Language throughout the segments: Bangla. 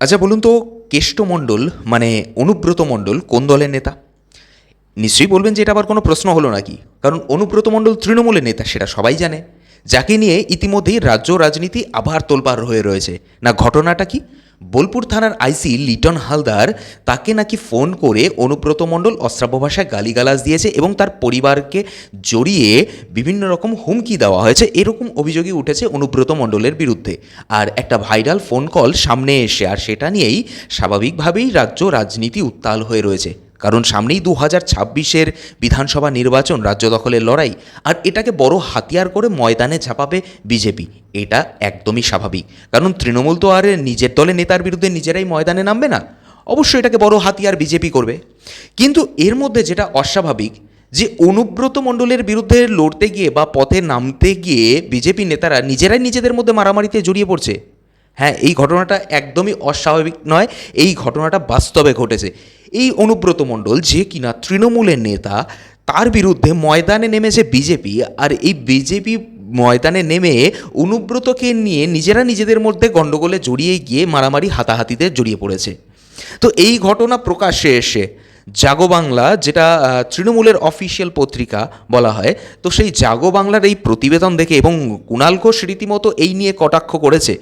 আচ্ছা বলুন তো কেষ্টমণ্ডল মানে অনুব্রত মণ্ডল কোন দলের নেতা? নিশ্চয়ই বলবেন যে এটা আবার কোনো প্রশ্ন হলো নাকি? কারণ অনুব্রত মণ্ডল তৃণমূলের নেতা, সেটা সবাই জানে। যাকে নিয়ে ইতিমধ্যেই রাজ্য রাজনীতি আবার তোলপার হয়ে রয়েছে। না, ঘটনাটা কি? বোলপুর থানার আইসি লিটন হালদার তাকে নাকি ফোন করে অনুব্রত মণ্ডল অশ্রাব্য ভাষায় গালিগালাজ দিয়েছে এবং তার পরিবারকে জড়িয়ে বিভিন্ন রকম হুমকি দেওয়া হয়েছে। এরকম অভিযোগই উঠেছে অনুব্রত মণ্ডলের বিরুদ্ধে। আর একটা ভাইরাল ফোন কল সামনে এসে, আর সেটা নিয়েই স্বাভাবিকভাবেই রাজ্য রাজনীতি উত্তাল হয়ে রয়েছে। কারণ সামনেই দু হাজার ছাব্বিশের বিধানসভা নির্বাচন, রাজ্য দখলের লড়াই। আর এটাকে বড় হাতিয়ার করে ময়দানে ঝাঁপাবে বিজেপি। এটা একদমই স্বাভাবিক। কারণ তৃণমূল তো আর নিজের দলে নেতার বিরুদ্ধে নিজেরাই ময়দানে নামবে না। অবশ্যই এটাকে বড় হাতিয়ার বিজেপি করবে। কিন্তু এর মধ্যে যেটা অস্বাভাবিক, যে অনুব্রত মণ্ডলের বিরুদ্ধে লড়তে গিয়ে বা পথে নামতে গিয়ে বিজেপি নেতারা নিজেরাই নিজেদের মধ্যে মারামারিতে জড়িয়ে পড়ছে। হ্যাঁ এই ঘটনাটা একদমই অস্বাভাবিক নয়, এই ঘটনাটা বাস্তবে ঘটেছে। এই অনুব্রত মণ্ডল যে কিনা তৃণমূলের নেতা, তার বিরুদ্ধে ময়দানে নেমেছে বিজেপি আর এই বিজেপি ময়দানে নেমে অনুব্রতকে নিয়ে নিজেরা নিজেদের মধ্যে গণ্ডগোলে জড়িয়ে গিয়ে মারামারি হাতাহাতিতে জড়িয়ে পড়েছে। তো এই ঘটনা প্রকাশ্যে এসে জাগো বাংলা, যেটা তৃণমূলের অফিসিয়াল পত্রিকা বলা হয়, তো সেই জাগো বাংলার এই প্রতিবেদন দেখে এবং কুণাল ঘোষ রীতিমতো এই নিয়ে কটাক্ষ করেছে।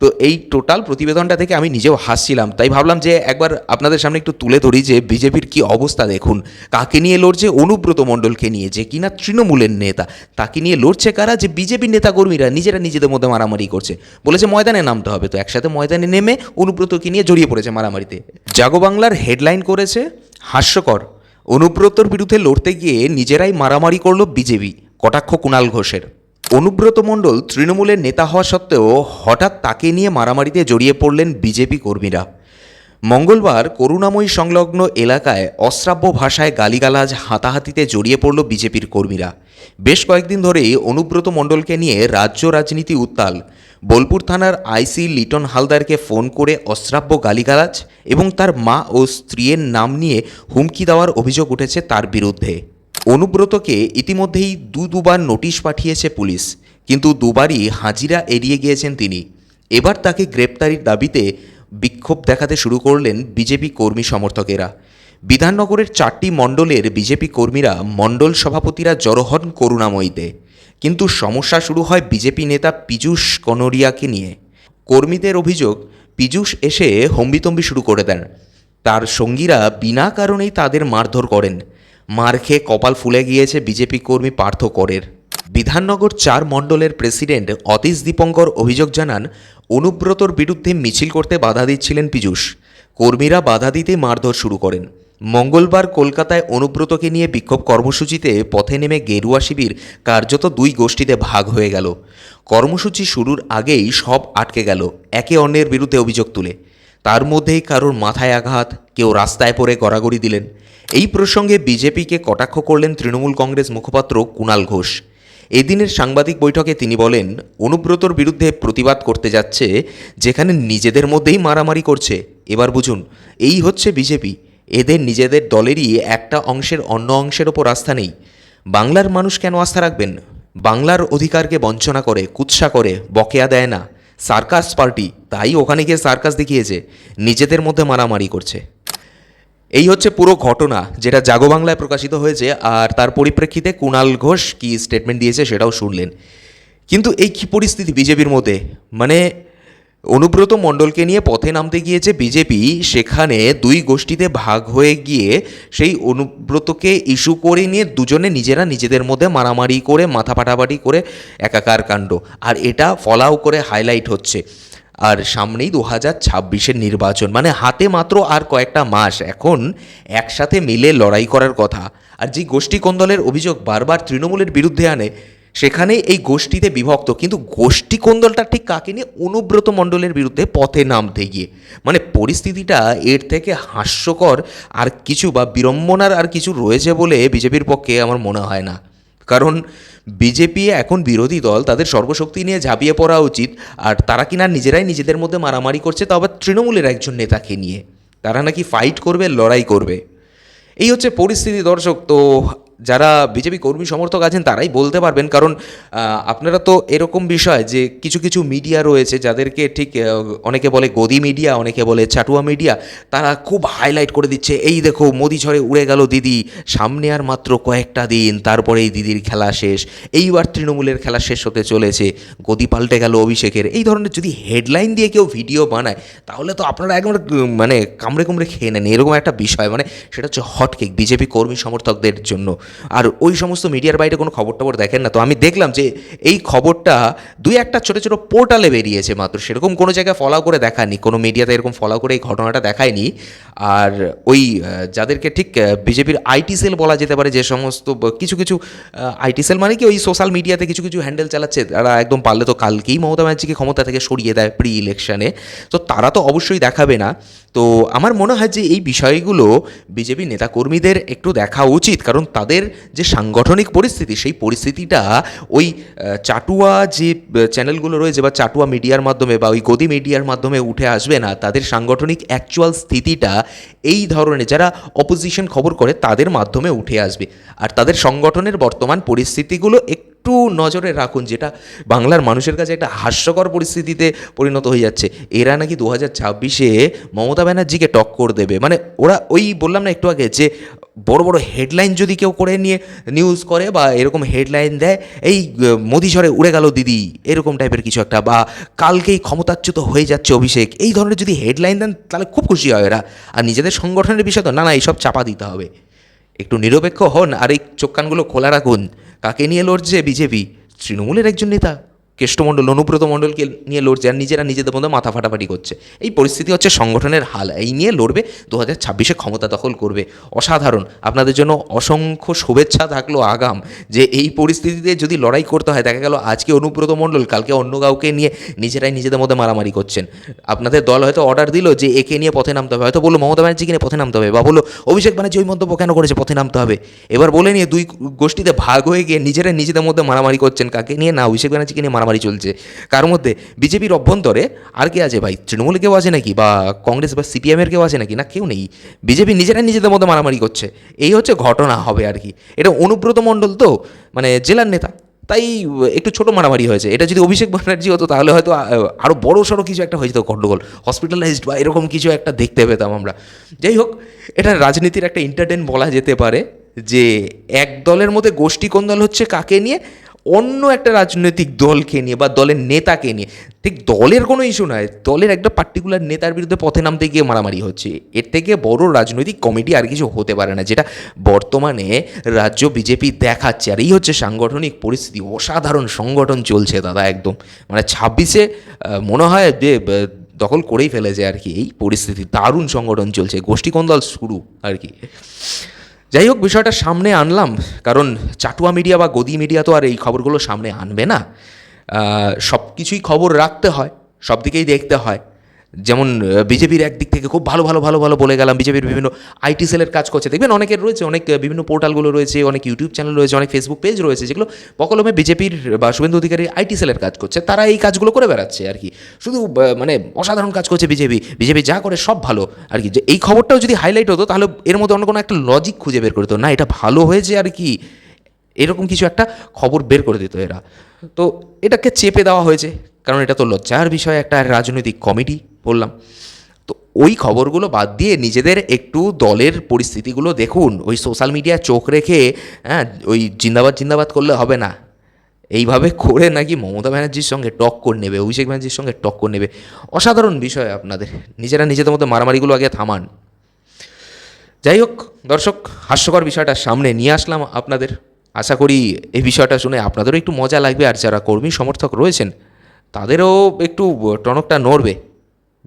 তো এই টোটাল প্রতিবেদনটা থেকে আমি নিজেও হাসছিলাম। তাই ভাবলাম যে একবার আপনাদের সামনে একটু তুলে ধরি যে বিজেপির কি অবস্থা দেখুন। কাকে নিয়ে লড়ছে অনুব্রত মণ্ডলকে নিয়ে, যে কিনা তৃণমূলের নেতা। তাকে নিয়ে লড়ছে কারা? যে বিজেপির নেতাকর্মীরা নিজেরা নিজেদের মধ্যে মারামারি করছে। বলেছে ময়দানে নামতে হবে, তো একসাথে ময়দানে নেমে অনুব্রতকে নিয়ে জড়িয়ে পড়েছে মারামারিতে। জাগো বাংলার হেডলাইন করেছে, হাস্যকর। অনুব্রতর বিরুদ্ধে লড়তে গিয়ে নিজেরাই মারামারি করল বিজেপি, কটাক্ষ কুণাল ঘোষের। অনুব্রত মণ্ডল তৃণমূলের নেতা হওয়া সত্ত্বেও হঠাৎ তাকে নিয়ে মারামারিতে জড়িয়ে পড়লেন বিজেপি কর্মীরা। মঙ্গলবার করুণাময়ী সংলগ্ন এলাকায় অশ্রাব্য ভাষায় গালিগালাজ হাতাহাতিতে জড়িয়ে পড়ল বিজেপির কর্মীরা। বেশ কয়েকদিন ধরেই অনুব্রত মণ্ডলকে নিয়ে রাজ্য রাজনীতি উত্তাল। বোলপুর থানার আইসি লিটন হালদারকে ফোন করে অশ্রাব্য গালিগালাজ এবং তার মা ও স্ত্রীর নাম নিয়ে হুমকি দেওয়ার অভিযোগ উঠেছে তার বিরুদ্ধে। অনুব্রতকে ইতিমধ্যেই দু দুবার নোটিশ পাঠিয়েছে পুলিশ, কিন্তু দুবারই হাজিরা এড়িয়ে গিয়েছেন তিনি। এবার তাকে গ্রেপ্তারির দাবিতে বিক্ষোভ দেখাতে শুরু করলেন বিজেপি কর্মী সমর্থকেরা। বিধাননগরের চারটি মণ্ডলের বিজেপি কর্মীরা মণ্ডল সভাপতিরা জড়ো হন করুণাময়ীতে, কিন্তু সমস্যা শুরু হয় বিজেপি নেতা পীযূষ কনোরিয়াকে নিয়ে। কর্মীদের অভিযোগ, পীযূষ এসে হম্বিতম্বি শুরু করে দেন। তার সঙ্গীরা বিনা কারণেই তাদের মারধর করেন। মার খেয়ে কপাল ফুলে গিয়েছে বিজেপি কর্মী পার্থ করের। বিধাননগর চার মণ্ডলের প্রেসিডেন্ট অতীশ দীপঙ্কর অভিযোগ জানান, অনুব্রতর বিরুদ্ধে মিছিল করতে বাধা দিচ্ছিলেন পীযূষ। কর্মীরা বাধা দিতে মারধর শুরু করেন। মঙ্গলবার কলকাতায় অনুব্রতকে নিয়ে বিক্ষোভ কর্মসূচিতে পথে নেমে গেরুয়া শিবির কার্যত দুই গোষ্ঠীতে ভাগ হয়ে গেল। কর্মসূচি শুরুর আগেই সব আটকে গেল, একে অন্যের বিরুদ্ধে অভিযোগ তুলে। তার মধ্যেই কারোর মাথায় আঘাত, কেউ রাস্তায় পড়ে গড়াগড়ি দিলেন। এই প্রসঙ্গে বিজেপিকে কটাক্ষ করলেন তৃণমূল কংগ্রেস মুখপাত্র কুণাল ঘোষ। এদিনের সাংবাদিক বৈঠকে তিনি বলেন, অনুব্রতর বিরুদ্ধে প্রতিবাদ করতে যাচ্ছে, যেখানে নিজেদের মধ্যেই মারামারি করছে। এবার বুঝুন, এই হচ্ছে বিজেপি। এদের নিজেদের দলেরই একটা অংশের অন্য অংশের ওপর আস্থা নেই। বাংলার মানুষ কেন আস্থা রাখবেন? বাংলার অধিকারকে বঞ্চনা করে, কুৎসা করে, বকেয়া দেয় না। সার্কাস পার্টি, তাই ওখানে গিয়ে সার্কাস দেখিয়েছে। নিজেদের মধ্যে মারামারি করছে। এই হচ্ছে পুরো ঘটনা, যেটা জাগো বাংলায় প্রকাশিত হয়েছে, আর তার পরিপ্রেক্ষিতে কুণাল ঘোষ কি স্টেটমেন্ট দিয়েছে সেটাও শুনলেন। কিন্তু এই কী পরিস্থিতি বিজেপির মধ্যে? মানে অনুব্রত মণ্ডলকে নিয়ে পথে নামতে গিয়েছে বিজেপি, সেখানে দুই গোষ্ঠীতে ভাগ হয়ে গিয়ে সেই অনুব্রতকে ইস্যু করে নিয়ে দুজনে নিজেরা নিজেদের মধ্যে মারামারি করে, মাথা ফাটাফাটি করে একাকার কাণ্ড। আর এটা ফলাও করে হাইলাইট হচ্ছে। আর সামনেই দু হাজার ছাব্বিশের নির্বাচন। মানে হাতে মাত্র আর কয়েকটা মাস এখন একসাথে মিলে লড়াই করার কথা। আর যে গোষ্ঠী কোন্দলের অভিযোগ বারবার তৃণমূলের বিরুদ্ধে আনে, সেখানে এই গোষ্ঠীতে বিভক্ত। কিন্তু গোষ্ঠী কোন্দলটা ঠিক কাকে নিয়ে? অনুব্রত মণ্ডলের বিরুদ্ধে পথে নামতে গিয়ে। মানে পরিস্থিতিটা এর থেকে হাস্যকর। আর কিছু বা বিড়ম্বনার আর কিছু রয়েছে বলে বিজেপির পক্ষে আমার মনে হয় না। কারণ বিজেপি এখন বিরোধী দল, তাদের সর্বশক্তি নিয়ে ঝাঁপিয়ে পড়া উচিত। আর তারা কিনা নিজেরাই নিজেদের মধ্যে মারামারি করছে, তা আবার তৃণমূলের একজন নেতাকে নিয়ে। তারা নাকি ফাইট করবে, লড়াই করবে। এই হচ্ছে পরিস্থিতি দর্শক। তো যারা বিজেপি কর্মী সমর্থক আছেন, তারাই বলতে পারবেন। কারণ আপনারা তো এরকম বিষয় যে কিছু কিছু মিডিয়া রয়েছে, যাদেরকে ঠিক অনেকে বলে গদি মিডিয়া, অনেকে বলে চাটুয়া মিডিয়া, তারা খুব হাইলাইট করে দিচ্ছে, এই দেখো, মোদি ঝড়ে উড়ে গেল দিদি, সামনে আর মাত্র কয়েকটা দিন, তারপরে এই দিদির খেলা শেষ। এইবার তৃণমূলের খেলা শেষ হতে চলেছে, গদি পাল্টে গেল অভিষেকের। এই ধরনের যদি হেডলাইন দিয়ে কেউ ভিডিও বানায়, তাহলে তো আপনারা একদম মানে কামড়ে কুমড়ে খেয়ে নেন। এরকম একটা বিষয় মানে সেটা হচ্ছে হটকেক বিজেপি কর্মী সমর্থকদের জন্য। আর ওই সমস্ত মিডিয়ার বাইরে কোনো খবর টবর দেখেন না। তো আমি দেখলাম যে এই খবরটা দুই একটা ছোটো ছোটো পোর্টালে বেরিয়েছে মাত্র। সেরকম কোনো জায়গায় ফলো করে দেখায়নি, কোনো মিডিয়াতে এরকম ফলো করে এই ঘটনাটা দেখায়নি। আর ওই যাদেরকে ঠিক বিজেপির আইটি সেল বলা যেতে পারে, যে সমস্ত কিছু কিছু আইটি সেল মানে কি ওই সোশ্যাল মিডিয়াতে কিছু কিছু হ্যান্ডেল চালাচ্ছে, তারা একদম পারলে তো কালকেই মমতা ব্যানার্জিকে ক্ষমতা থেকে সরিয়ে দেয় প্রি ইলেকশনে তো তারা তো অবশ্যই দেখাবে না। তো আমার মনে হয় যে এই বিষয়গুলো বিজেপি নেতাকর্মীদের একটু দেখা উচিত, কারণ তাদের যে সাংগঠনিক পরিস্থিতি, সেই পরিস্থিতিটা ওই চাটুয়া যে চ্যানেলগুলো রয়েছে বা চাটুয়া মিডিয়ার মাধ্যমে বা ওই গদি মিডিয়ার মাধ্যমে উঠে আসবে না, তাদের সাংগঠনিক অ্যাকচুয়াল স্থিতিটা এই ধরনের যারা অপোজিশন খবর করে, তাদের মাধ্যমে উঠে আসবে। আর তাদের সংগঠনের বর্তমান পরিস্থিতিগুলো একটু নজরে রাখুন, যেটা বাংলার মানুষের কাছে একটা হাস্যকর পরিস্থিতিতে পরিণত হয়ে যাচ্ছে। এরা নাকি দু হাজার ছাব্বিশে মমতা ব্যানার্জিকে টক্কর দেবে। মানে ওরা ওই বললাম না একটু আগে যে বড় বড় হেডলাইন যদি কেউ করে নিয়ে নিউজ করে বা এরকম হেডলাইন দেয়, এই মোদি ঝড়ে উড়ে গেল দিদি, এরকম টাইপের কিছু একটা বা কালকেই ক্ষমতাচ্যুত হয়ে যাচ্ছে অভিষেক, এই ধরনের যদি হেডলাইন দেন, তাহলে খুব খুশি হয় এরা। আর নিজেদের সংগঠনের বিষয় তো, না না, এইসব চাপা দিতে হবে। একটু নিরপেক্ষ হন আর এই চোখ কানগুলো খোলা রাখুন। কাকে নিয়ে লড়ছে বিজেপি? তৃণমূলের একজন নেতা। কেষ্টমণ্ডল অনুব্রত মণ্ডলকে নিয়ে লড়ছে আর নিজেরা নিজেদের মধ্যে মাথা ফাটাফাটি করছে। এই পরিস্থিতি হচ্ছে সংগঠনের হাল। এই নিয়ে লড়বে দু হাজার ছাব্বিশে ক্ষমতা দখল করবে। অসাধারণ। আপনাদের জন্য অসংখ্য শুভেচ্ছা থাকল আগাম। যে এই পরিস্থিতিতে যদি লড়াই করতে হয়, দেখা গেল আজকে অনুব্রত মণ্ডল, কালকে অন্য কাউকে নিয়ে নিজেরাই নিজেদের মধ্যে মারামারি করছেন। আপনাদের দল হয়তো অর্ডার দিল যে একে নিয়ে পথে নামতে হবে। হয়তো বলল, মমতা ব্যানার্জিকে নিয়ে পথে নামতে হবে বা বলল, অভিষেক ব্যানার্জি ওই মন্তব্য কেন করেছে? পথে নামতে হবে। এবার বলে নিয়ে দুই গোষ্ঠীতে ভাগ হয়ে গিয়ে নিজেরা নিজেদের মধ্যে মারামারি করছেন। কাকে নিয়ে? না, অভিষেক ব্যানার্জিকে নিয়ে চলছে। কার মধ্যে বিজেপির অভ্যন্তরে আর কে আছে ভাই? তৃণমূল কেউ আছে নাকি? বা কংগ্রেস বা সিপিএমের কেউ আছে নাকি? না, কেউ নেই। বিজেপি নিজেরা নিজেদের মধ্যে মারামারি করছে। এই হচ্ছে ঘটনা হবে আর কি। এটা অনুব্রত মণ্ডল তো মানে জেলার নেতা, তাই একটু ছোট মারামারি হয়েছে। এটা যদি অভিষেক ব্যানার্জি হতো, তাহলে হয়তো আরও বড় সড়ো কিছু একটা হয়ে যেত গণ্ডগোল হসপিটালাইজড বা এরকম কিছু একটা দেখতে পেতাম আমরা। যাই হোক, এটা রাজনীতির একটা এন্টারটেন বলা যেতে পারে যে, এক দলের মধ্যে গোষ্ঠী কোন্দল হচ্ছে, কাকে নিয়ে? অন্য একটা রাজনৈতিক দলকে নিয়ে বা দলের নেতাকে নিয়ে, ঠিক দলের কোনো ইস্যু নয়, দলের একটা পার্টিকুলার নেতার বিরুদ্ধে পথে নামতে গিয়ে মারামারি হচ্ছে। এর থেকে বড় রাজনৈতিক কমিটি আর কিছু হতে পারে না, যেটা বর্তমানে রাজ্য বিজেপি দেখাচ্ছে। আর এই হচ্ছে সাংগঠনিক পরিস্থিতি, অসাধারণ সংগঠন চলছে দাদা একদম। মানে ছাব্বিশে মনে হয় যে দখল করেই ফেলেছে আর কি এই পরিস্থিতি। দারুণ সংগঠন চলছে গোষ্ঠী কোন্দল শুরু আর কি। যাই হোক, বিষয়টা সামনে আনলাম, কারণ চাটুয়া মিডিয়া বা গদি মিডিয়া তো আর এই খবরগুলো সামনে আনবে না। সব কিছুই খবর রাখতে হয় সব দিকেই দেখতে হয়। যেমন বিজেপির একদিক থেকে খুব ভালো ভালো ভালো ভালো বলে গেলাম। বিজেপির বিভিন্ন আইটি সেলের কাজ করছে। দেখবেন অনেকের রয়েছে অনেক বিভিন্ন পোর্টালগুলো রয়েছে অনেক ইউটিউব চ্যানেল রয়েছে অনেক ফেসবুক পেজ রয়েছে যেগুলো বকলমে বিজেপির বা শুভেন্দু অধিকারী আইটি সেলের কাজ করছে। তারা এই কাজগুলো করে বেড়াচ্ছে আর কি। শুধু মানে অসাধারণ কাজ করছে বিজেপি। বিজেপি যা করে সব ভালো আর কি। যে এই খবরটাও যদি হাইলাইট হতো তাহলে এর মধ্যে অন্য কোনো একটা লজিক খুঁজে বের করতো না এটা ভালো হয়েছে আর কি। এরকম কিছু একটা খবর বের করে দিত এরা। তো এটাকে চেপে দেওয়া হয়েছে। কারণ এটা তো লজ্জার বিষয় একটা রাজনৈতিক কমিটি বললাম। তো ওই খবরগুলো বাদ দিয়ে নিজেদের একটু দলের পরিস্থিতিগুলো দেখুন। ওই সোশ্যাল মিডিয়া চোখ রেখে হ্যাঁ ওই জিন্দাবাদ জিন্দাবাদ করলে হবে না। এইভাবে করে নাকি মমতা ব্যানার্জির সঙ্গে টক্কর নেবে, অভিষেক ব্যানার্জির সঙ্গে টক্কর নেবে। অসাধারণ বিষয় আপনাদের। নিজেরা নিজেদের মধ্যে মারামারিগুলো আগে থামান। যাই হোক, দর্শক, হাস্যকর বিষয়টা সামনে নিয়ে আসলাম আপনাদের। আশা করি এই বিষয়টা শুনে আপনাদেরও একটু মজা লাগবে। আর যারা কর্মী সমর্থক রয়েছেন, তাদেরও একটু টনকটা নড়বে।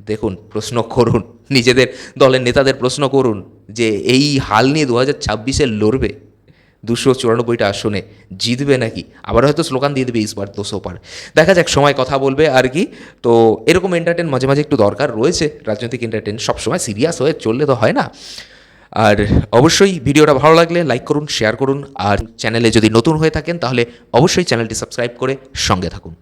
দেখুন, প্রশ্ন করুন, নিজেদের দলের নেতাদের প্রশ্ন করুন যে এই হাল নিয়ে দু হাজার ছাব্বিশে লড়বে, দুশো চুরানব্বইটা আসনে জিতবে নাকি? আবার হয়তো স্লোগান দিয়ে দেবে ইসবার দুশো পার। দেখা যাক, সময় কথা বলবে আর কি। তো এরকম এন্টারটেন মাঝে মাঝে একটু দরকার রয়েছে, রাজনৈতিক এন্টারটেন সবসময় সিরিয়াস হয়ে চললে তো হয় না। আর অবশ্যই ভিডিওটা ভালো লাগলে লাইক করুন শেয়ার করুন, আর চ্যানেলে যদি নতুন হয়ে থাকেন তাহলে অবশ্যই চ্যানেলটি সাবস্ক্রাইব করে সঙ্গে থাকুন।